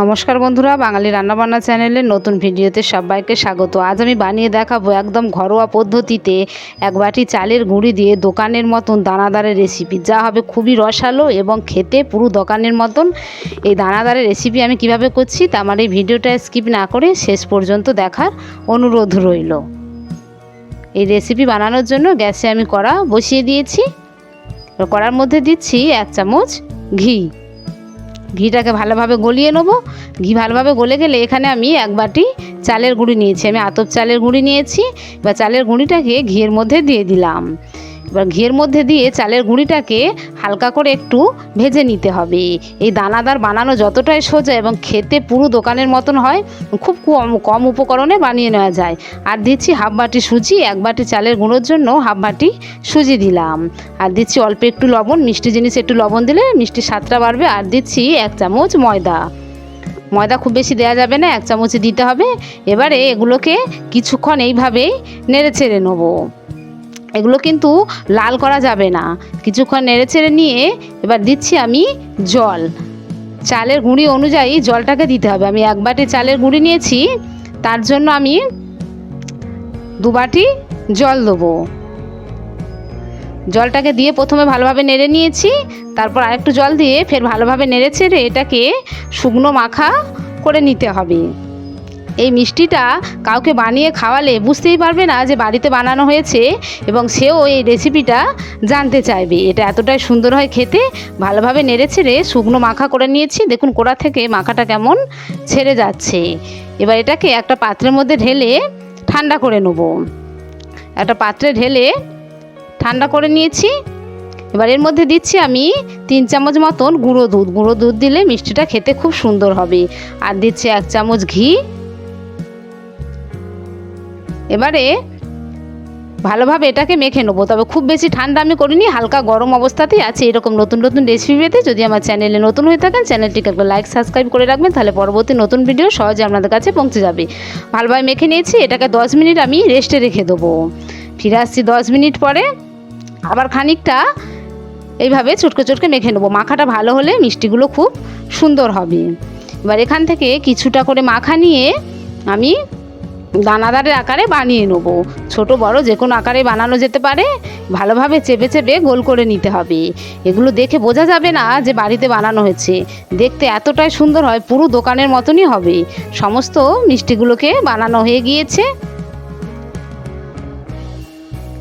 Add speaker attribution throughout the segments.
Speaker 1: নমস্কার বন্ধুরা, বাঙালি রান্নাবান্না চ্যানেলের নতুন ভিডিওতে সবাইকে স্বাগত। আজ আমি বানিয়ে দেখাবো একদম ঘরোয়া পদ্ধতিতে এক বাটি চালের গুঁড়ি দিয়ে দোকানের মতন দানাদারের রেসিপি যা হবে খুবই রসালো এবং খেতে পুরো দোকানের মতন। এই দানাদারের রেসিপি আমি কীভাবে করছি তা আমার এই ভিডিওটা স্কিপ না করে শেষ পর্যন্ত দেখার অনুরোধ রইল। এই রেসিপি বানানোর জন্য গ্যাসে আমি কড়া বসিয়ে দিয়েছি। কড়ার মধ্যে দিচ্ছি এক চামচ ঘি। ঘিটাকে ভালোভাবে গলিয়ে নেব। ঘি ভালোভাবে গলে গেলে এখানে আমি এক বাটি চালের গুঁড়ি নিয়েছি। আমি আতপ চালের গুঁড়ি নিয়েছি। বা চালের গুঁড়িটাকে ঘিয়ের মধ্যে দিয়ে দিলাম। এবার ঘিয়ের মধ্যে দিয়ে চালের গুঁড়িটাকে হালকা করে একটু ভেজে নিতে হবে। এই দানাদার বানানো যতটাই সোজা এবং খেতে পুরো দোকানের মতন হয়, খুব কম কম উপকরণে বানিয়ে নেওয়া যায়। আর দিচ্ছি হাফ বাটি সুজি, এক বাটি চালের গুঁড়োর জন্য হাফ বাটি সুজি দিলাম। আর দিচ্ছি অল্প একটু লবণ, মিষ্টি জিনিস একটু লবণ দিলে মিষ্টি স্বাদটা বাড়বে। আর দিচ্ছি এক চামচ ময়দা। ময়দা খুব বেশি দেওয়া যাবে না, এক চামচে দিতে হবে। এবারে এগুলোকে কিছুক্ষণ এইভাবেই নেড়ে ছেড়ে নেব। এগুলো কিন্তু লাল করা যাবে না। কিছুক্ষণ নেড়ে ছেড়ে নিয়ে এবার দিচ্ছি আমি জল। চালের গুঁড়ি অনুযায়ী জলটাকে দিতে হবে। আমি এক বাটি চালের গুঁড়ি নিয়েছি, তার জন্য আমি দু বাটি জল দেবো। জলটাকে দিয়ে প্রথমে ভালোভাবে নেড়ে নিয়েছি, তারপর আরেকটু জল দিয়ে ফের ভালোভাবে নেড়ে ছেড়ে এটাকে শুকনো মাখা করে নিতে হবে। এই মিষ্টিটা কাউকে বানিয়ে খাওয়ালে বুঝতেই পারবে না যে বাড়িতে বানানো হয়েছে এবং সেও এই রেসিপিটা জানতে চাইবে। এটা এতটাই সুন্দর হয় খেতে, ভালোভাবে নেড়ে ছেড়ে শুকনো মাখা করে নিয়েছি। দেখুন কোড়া থেকে মাখাটা কেমন ছেড়ে যাচ্ছে। এবার এটাকে একটা পাত্রের মধ্যে ঢেলে ঠান্ডা করে নেব। একটা পাত্রে ঢেলে ঠান্ডা করে নিয়েছি। এবার এর মধ্যে দিচ্ছি আমি তিন চামচ মতন গুঁড়ো দুধ। গুঁড়ো দুধ দিলে মিষ্টিটা খেতে খুব সুন্দর হবে। আর দিচ্ছি এক চামচ ঘি। এবারে ভালোভাবে এটাকে মেখে নেব। তবে খুব বেশি ঠান্ডা আমি করিনি, হালকা গরম অবস্থাতেই আছে, এরকম নতুন নতুন রেসিপি পেতে যদি আমার চ্যানেলে নতুন হয়ে থাকেন চ্যানেলটিকে একবার লাইক সাবস্ক্রাইব করে রাখবেন, তাহলে পরবর্তী নতুন ভিডিও সহজে আপনাদের কাছে পৌঁছে যাবে। ভালোভাবে মেখে নিয়েছি, এটাকে দশ মিনিট আমি রেস্টে রেখে দেবো। ফিরে আসছি দশ মিনিট পরে, আবার খানিকটা এইভাবে চটকে চটকে মেখে নেব। মাখাটা ভালো হলে মিষ্টিগুলো খুব সুন্দর হবে। এবার এখান থেকে কিছুটা করে মাখা নিয়ে আমি দানাদারের আকারে বানিয়ে নেব। ছোট, বড় যে কোনো আকারে বানানো যেতে পারে। ভালোভাবে চেপে চেপে গোল করে নিতে হবে। এগুলো দেখে বোঝা যাবে না যে বাড়িতে বানানো হয়েছে। দেখতে এতটাই সুন্দর হয়, পুরো দোকানের মতনই হবে। সমস্ত মিষ্টিগুলোকে বানানো হয়ে গিয়েছে।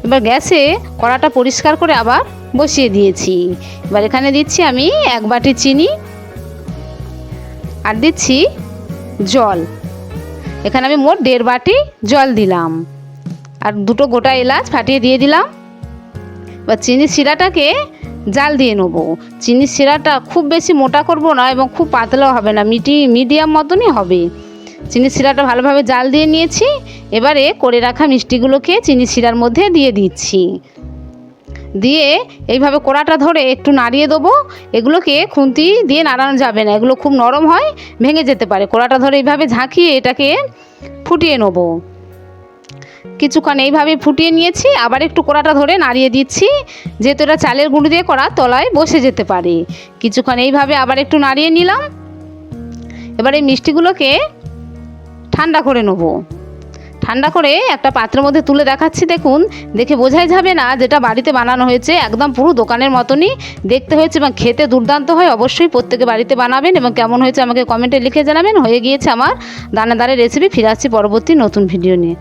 Speaker 1: এবার গ্যাসে কড়াটা পরিষ্কার করে আবার বসিয়ে দিয়েছি। এবার এখানে দিচ্ছি আমি এক বাটি চিনি। আর দিচ্ছি জল। এখানে আমি মোট দেড় বাটি জল দিলাম। আর দুটো গোটা এলাচ ফাটিয়ে দিয়ে দিলাম। এবার চিনির শিরাটাকে জাল দিয়ে নেব। চিনির শিরাটা খুব বেশি মোটা করব না এবং খুব পাতলাও হবে না, মিটি, মিডিয়াম মতনই হবে। চিনির শিরাটা ভালোভাবে জাল দিয়ে নিয়েছি। এবারে করে রাখা মিষ্টিগুলোকে চিনির শিরার মধ্যে দিয়ে দিচ্ছি। দিয়ে এইভাবে কোড়াটা ধরে একটু নাড়িয়ে দেবো। এগুলোকে খুন্তি দিয়ে নাড়ানো যাবে না, এগুলো খুব নরম হয়, ভেঙে যেতে পারে। কোড়াটা ধরে এইভাবে ঝাঁকিয়ে এটাকে ফুটিয়ে নেব। কিছুক্ষণ এইভাবে ফুটিয়ে নিয়েছি, আবার একটু কোড়াটা ধরে নাড়িয়ে দিচ্ছি, যেহেতু এটা চালের গুঁড়ো দিয়ে করা, তলায় বসে যেতে পারে। কিছুক্ষণ এইভাবে আবার একটু নাড়িয়ে নিলাম। এবার এই মিষ্টিগুলোকে ঠান্ডা করে নেব। ঠান্ডা করে একটা পাত্রের মধ্যে তুলে দেখাচ্ছি, দেখুন। দেখে বোঝাই যাবে না যেটা বাড়িতে বানানো হয়েছে, একদম পুরো দোকানের মতনই। দেখতে হয়েছে এবং খেতে দুর্দান্ত হয়, অবশ্যই প্রত্যেকে বাড়িতে বানাবেন এবং কেমন হয়েছে আমাকে কমেন্টে লিখে জানাবেন। হয়ে গিয়েছে আমার দানাদারের রেসিপি ফিরে আসছি পরবর্তী নতুন ভিডিও নিয়ে।